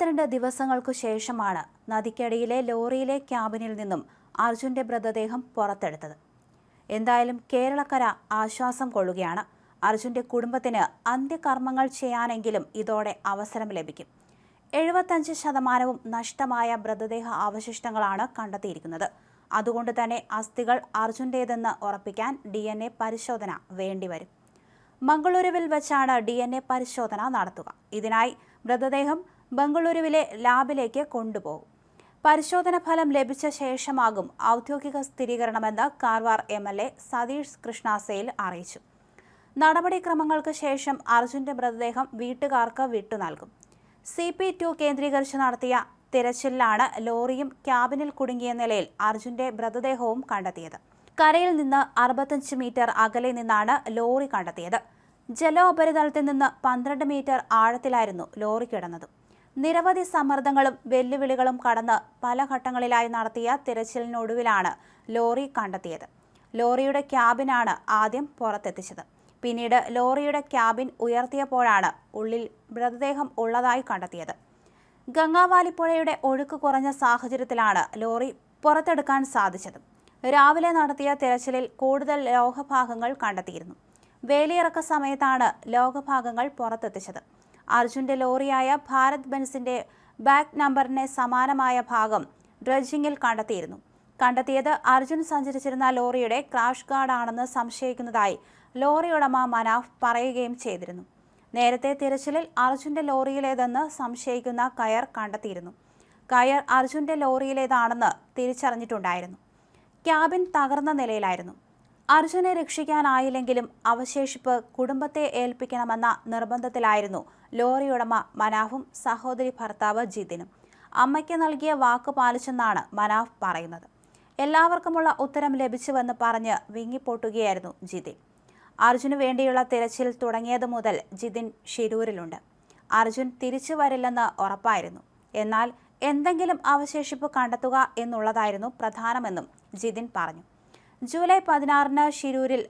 എഴുപത്തിരണ്ട് ദിവസങ്ങൾക്കു ശേഷമാണ് നദിക്കടിയിലെ ലോറിയിലെ ക്യാബിനിൽ നിന്നും അർജുന്റെ മൃതദേഹം പുറത്തെടുത്തത്. എന്തായാലും കേരളക്കര ആശ്വാസം കൊള്ളുകയാണ്. അർജുന്റെ കുടുംബത്തിന് അന്ത്യകർമ്മങ്ങൾ ചെയ്യാനെങ്കിലും ഇതോടെ അവസരം ലഭിക്കും. എഴുപത്തഞ്ച് ശതമാനവും നഷ്ടമായ മൃതദേഹ അവശിഷ്ടങ്ങളാണ് കണ്ടെത്തിയിരിക്കുന്നത്. അതുകൊണ്ട് തന്നെ അസ്ഥികൾ അർജുന്റേതെന്ന് ഉറപ്പിക്കാൻ ഡി എൻ എ പരിശോധന വേണ്ടിവരും. മംഗളൂരുവിൽ വെച്ചാണ് ഡി എൻ എ പരിശോധന നടത്തുക. ഇതിനായി മൃതദേഹം ബംഗളൂരുവിലെ ലാബിലേക്ക് കൊണ്ടുപോകും. പരിശോധന ഫലം ലഭിച്ച ശേഷമാകും ഔദ്യോഗിക സ്ഥിരീകരണമെന്ന് Karwar M L A Satish കൃഷ്ണാസയിൽ അറിയിച്ചു. നടപടിക്രമങ്ങൾക്ക് ശേഷം അർജുന്റെ മൃതദേഹം വീട്ടുകാർക്ക് വിട്ടു നൽകും. സി പി ടു കേന്ദ്രീകരിച്ച് നടത്തിയ തിരച്ചിലിലാണ് ലോറിയും ക്യാബിനിൽ കുടുങ്ങിയ നിലയിൽ അർജുന്റെ മൃതദേഹവും കണ്ടെത്തിയത്. കരയിൽ നിന്ന് അറുപത്തഞ്ച് മീറ്റർ അകലെ നിന്നാണ് ലോറി കണ്ടെത്തിയത്. ജലോപരിതലത്തിൽ നിന്ന് പന്ത്രണ്ട് മീറ്റർ ആഴത്തിലായിരുന്നു ലോറി കിടന്നത്. നിരവധി സമ്മർദ്ദങ്ങളും വെല്ലുവിളികളും കടന്ന് പല ഘട്ടങ്ങളിലായി നടത്തിയ തിരച്ചിലിനൊടുവിലാണ് ലോറി കണ്ടെത്തിയത്. ലോറിയുടെ ക്യാബിനാണ് ആദ്യം പുറത്തെത്തിച്ചത്. പിന്നീട് ലോറിയുടെ ക്യാബിൻ ഉയർത്തിയപ്പോഴാണ് ഉള്ളിൽ മൃതദേഹം ഉള്ളതായി കണ്ടെത്തിയത്. ഗംഗാവാലി പുഴയുടെ ഒഴുക്ക് കുറഞ്ഞ സാഹചര്യത്തിലാണ് ലോറി പുറത്തെടുക്കാൻ സാധിച്ചത്. രാവിലെ നടത്തിയ തിരച്ചിലിൽ കൂടുതൽ ലോഹഭാഗങ്ങൾ കണ്ടെത്തിയിരുന്നു. വേലിയിറക്ക സമയത്താണ് ലോഹഭാഗങ്ങൾ പുറത്തെത്തിച്ചത്. അർജുന്റെ ലോറിയായ ഭാരത് ബെൻസിന്റെ ബാക്ക് നമ്പറിന് സമാനമായ ഭാഗം ഡ്രഡ്ജിങ്ങിൽ കണ്ടെത്തിയിരുന്നു. കണ്ടെത്തിയത് അർജുൻ സഞ്ചരിച്ചിരുന്ന ലോറിയുടെ ക്രാഷ് ഗാർഡാണെന്ന് സംശയിക്കുന്നതായി ലോറി ഉടമ മനാഫ് പറയുകയും ചെയ്തിരുന്നു. നേരത്തെ തിരച്ചിലിൽ അർജുന്റെ ലോറിയിലേതെന്ന് സംശയിക്കുന്ന കയർ കണ്ടെത്തിയിരുന്നു. കയർ അർജുന്റെ ലോറിയിലേതാണെന്ന് തിരിച്ചറിഞ്ഞിട്ടുണ്ടായിരുന്നു. ക്യാബിൻ തകർന്ന നിലയിലായിരുന്നു. അർജുനെ രക്ഷിക്കാനായില്ലെങ്കിലും അവശേഷിപ്പ് കുടുംബത്തെ ഏൽപ്പിക്കണമെന്ന നിർബന്ധത്തിലായിരുന്നു ലോറിയുടമ മനാഫും സഹോദരി ഭർത്താവ് ജിതിനും. അമ്മയ്ക്ക് നൽകിയ വാക്ക് പാലിച്ചെന്നാണ് മനാഫ് പറയുന്നത്. എല്ലാവർക്കുമുള്ള ഉത്തരം ലഭിച്ചുവെന്ന് പറഞ്ഞ് വിങ്ങിപ്പൊട്ടുകയായിരുന്നു ജിതിൻ. അർജുന് വേണ്ടിയുള്ള തിരച്ചിൽ തുടങ്ങിയതു മുതൽ ജിതിൻ ഷിരൂരിലുണ്ട്. അർജുൻ തിരിച്ചു വരില്ലെന്ന് ഉറപ്പായിരുന്നു. എന്നാൽ എന്തെങ്കിലും അവശേഷിപ്പ് കണ്ടെത്തുക എന്നുള്ളതായിരുന്നു പ്രധാനമെന്നും ജിതിൻ പറഞ്ഞു. ജൂലൈ പതിനാറിന് ഷിരൂരിൽ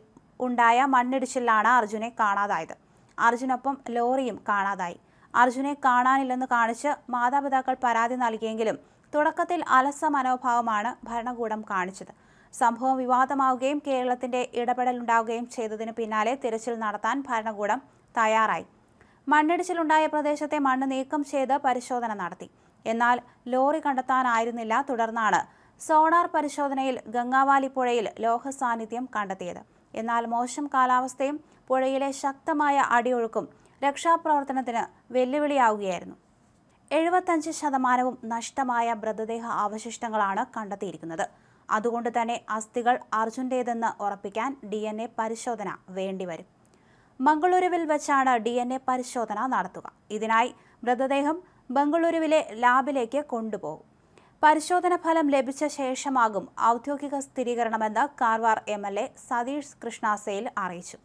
ഉണ്ടായ മണ്ണിടിച്ചിലാണ് അർജുനെ കാണാതായത്. അർജുനൊപ്പം ലോറിയും കാണാതായി. അർജുനെ കാണാനില്ലെന്ന് കാണിച്ച് മാതാപിതാക്കൾ പരാതി നൽകിയെങ്കിലും തുടക്കത്തിൽ അലസ മനോഭാവമാണ് ഭരണകൂടം കാണിച്ചത്. സംഭവം വിവാദമാവുകയും കേരളത്തിന്റെ ഇടപെടലുണ്ടാവുകയും ചെയ്തതിനു പിന്നാലെ തിരച്ചിൽ നടത്താൻ ഭരണകൂടം തയ്യാറായി. മണ്ണിടിച്ചിലുണ്ടായ പ്രദേശത്തെ മണ്ണ് നീക്കം ചെയ്ത് പരിശോധന നടത്തി. എന്നാൽ ലോറി കണ്ടെത്താനായിരുന്നില്ല തുടർന്നാണ് സോണാർ പരിശോധനയിൽ ഗംഗാവാലി പുഴയിൽ ലോഹ സാന്നിധ്യം കണ്ടെത്തിയത്. എന്നാൽ മോശം കാലാവസ്ഥയും പുഴയിലെ ശക്തമായ അടിയൊഴുക്കും രക്ഷാപ്രവർത്തനത്തിന് വെല്ലുവിളിയാവുകയായിരുന്നു. എഴുപത്തഞ്ച് ശതമാനവും നഷ്ടമായ മൃതദേഹ അവശിഷ്ടങ്ങളാണ് കണ്ടെത്തിയിരിക്കുന്നത്. അതുകൊണ്ട് തന്നെ അസ്ഥികൾ അർജുന്റേതെന്ന് ഉറപ്പിക്കാൻ ഡി എൻ എ പരിശോധന വേണ്ടിവരും. മംഗളൂരുവിൽ വെച്ചാണ് ഡി എൻ എ പരിശോധന നടത്തുക. ഇതിനായി മൃതദേഹം ബംഗളൂരുവിലെ ലാബിലേക്ക് കൊണ്ടുപോകും. പരിശോധന ഫലം ലഭിച്ച ശേഷമാകും ഔദ്യോഗിക സ്ഥിരീകരണമെന്ന് Karwar M L A Satish കൃഷ്ണാസയിൽ അറിയിച്ചു